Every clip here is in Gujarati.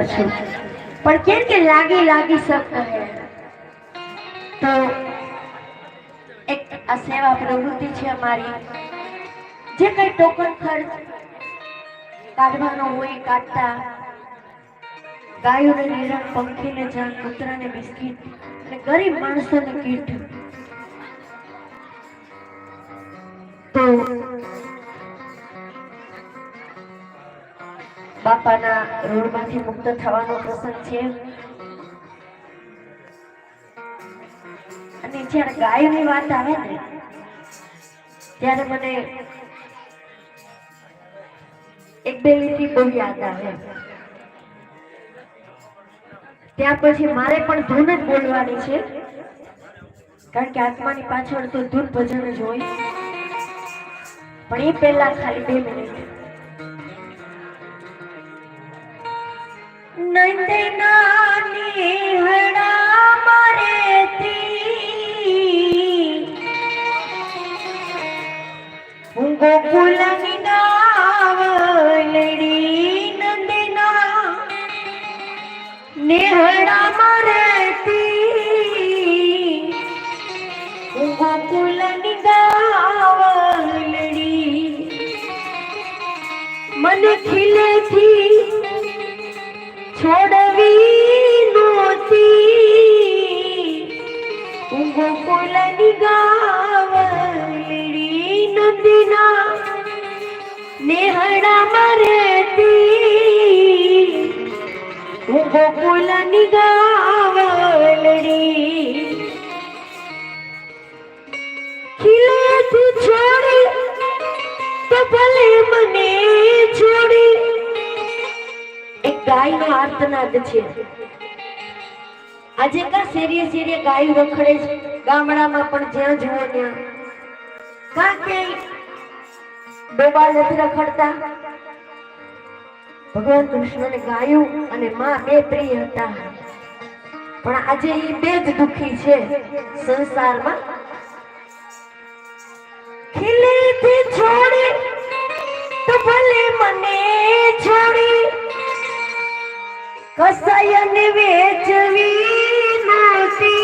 પણ કેમ કે લાગી લાગી સબ કહે તો એક આ સેવા પ્રવૃત્તિ છે અમારી. જે કઈ ટોકન ખર્ચ કાઢવાનો હોય, કાઢતા ગાયોને નિરણ, પંખીને જાણ કૂતરાને બિસ્કીટ અને ગરીબ માણસોને કીટ. તો બાપાના ઋણમાંથી મુક્ત થવાનો પ્રસંગ છે. અને જ્યારે ગાયની વાત આવે ને, ત્યારે મને એક બે લીટી બહુ યાદ આવે. ત્યાર પછી મારે પણ ધૂન જ બોલવાની છે, કારણ કે આત્માની પાછળ તો ધૂન ભજન જ હોય. પણ એ પહેલા ખાલી બે મિનિટ. ગોકુલની નાવલડી નંદના. નેહડા મારેતી હું ગોકુલની ગાવલડી મને ખીલેથી છોડવી નોતી ગોકુલની ગાવલડી નંદના નેહડા મરેતી ગોકુલની ગાવલડી ખીલેથી છોડી તો ભલે મને છોડી ગાયનો આર્તનાદ છે. આજે કા શેરીએ શેરીએ ગાયો રખડે છે. ગામડામાં પણ જ્યાં જુઓ ત્યાં. કા કે ડોબા નથી રખડતા? ભગવાન કૃષ્ણને ગાયું અને માં બે પ્રિય હતા. પણ આજે એ બે જ દુખી છે સંસારમાં. ખીલેથી છોડી તો ભલે મને છોડી કસાયને વેચવી નહોતી.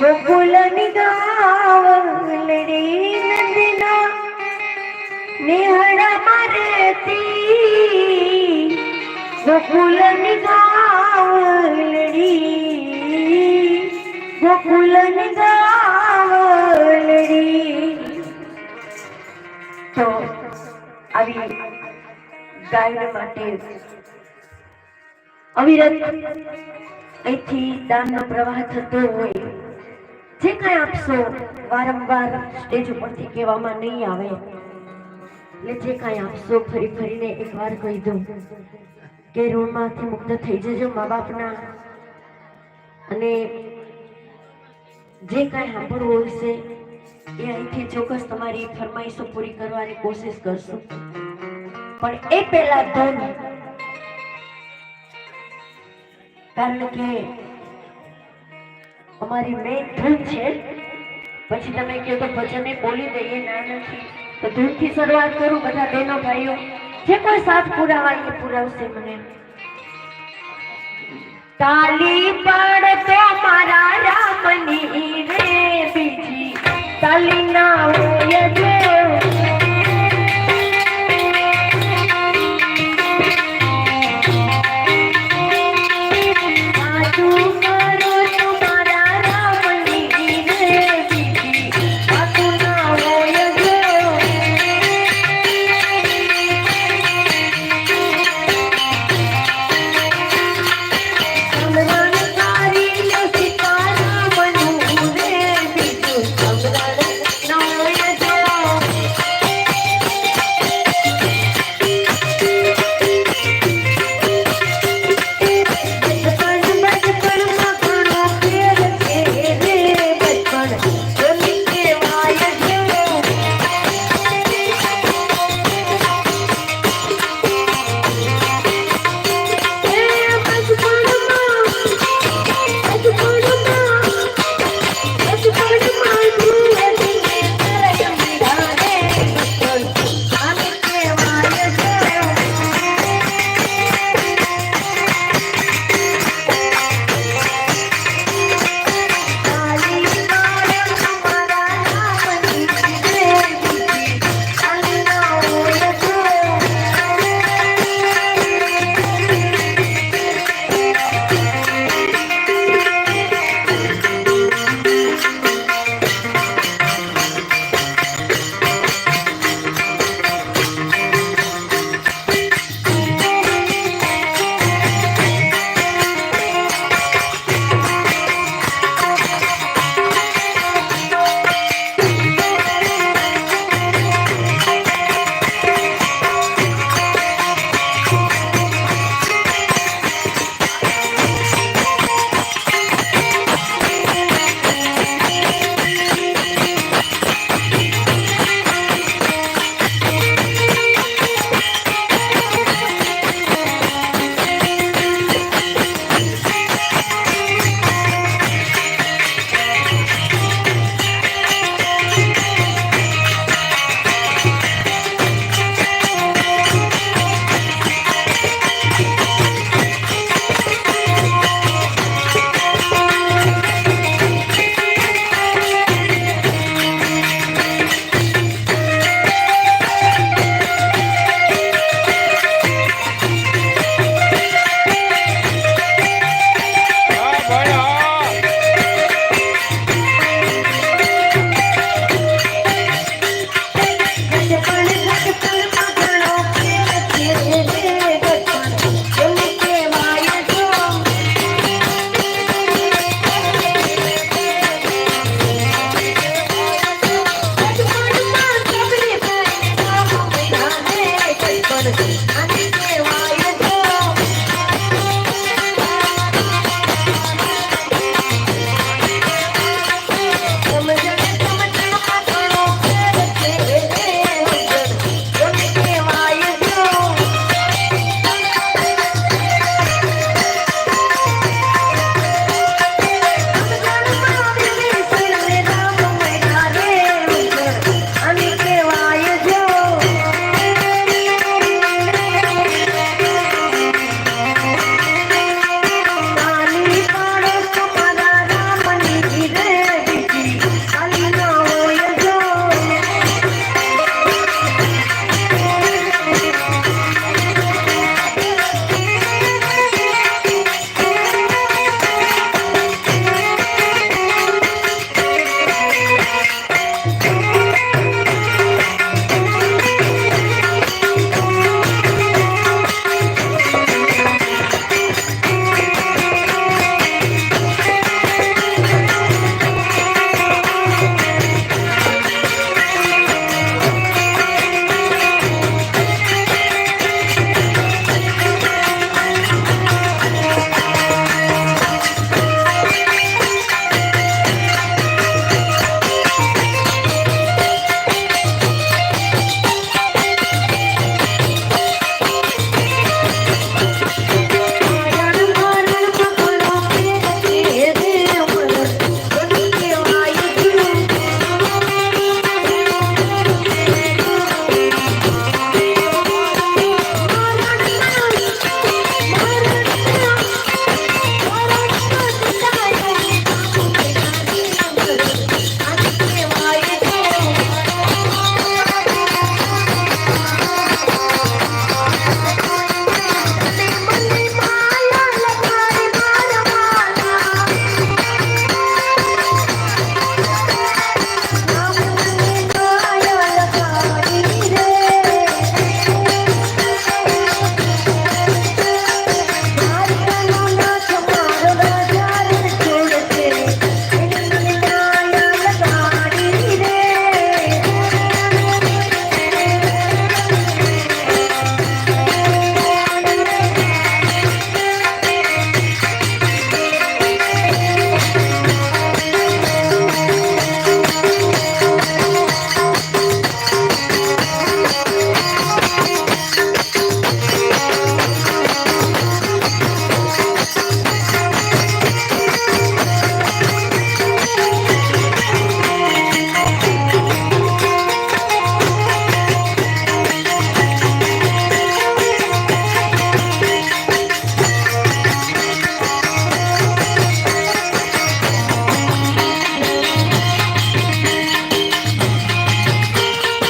ગોકુલની ગાવલડી નંદના નિહળા મારેતી ગોકુલની ગાવલડી ગોકુલની ગાવલડી તો આવી ગાયને માટે અવિરત અહીંથી દાનનો પ્રવાહ થતો હોય. જે કઈ આપશો વારંવાર સ્ટેજ ઉપરથી કહેવામાં નહીં આવે, એટલે જે કઈ આપશો ફરી ફરીને એકવાર કહી દઉં કે ઋણમાંથી મુક્ત થઈ જજો મા બાપના અને જે કઈ સાંભળવું હશે એ અહીંથી ચોક્કસ તમારી ફરમાઈશો પૂરી કરવાની કોશિશ કરશું. પણ એ પહેલા ધન. કારણ કે અમારી મેઇન ધૂન છે. પછી તમે કહો તો ભજને બોલી દઈએ ના નથી. તો ધૂનથી શરૂઆત કરું બધા બહેનો ભાઈઓ. જે કોઈ સાથ પુરાવા એ પુરાવશે મને. તાલી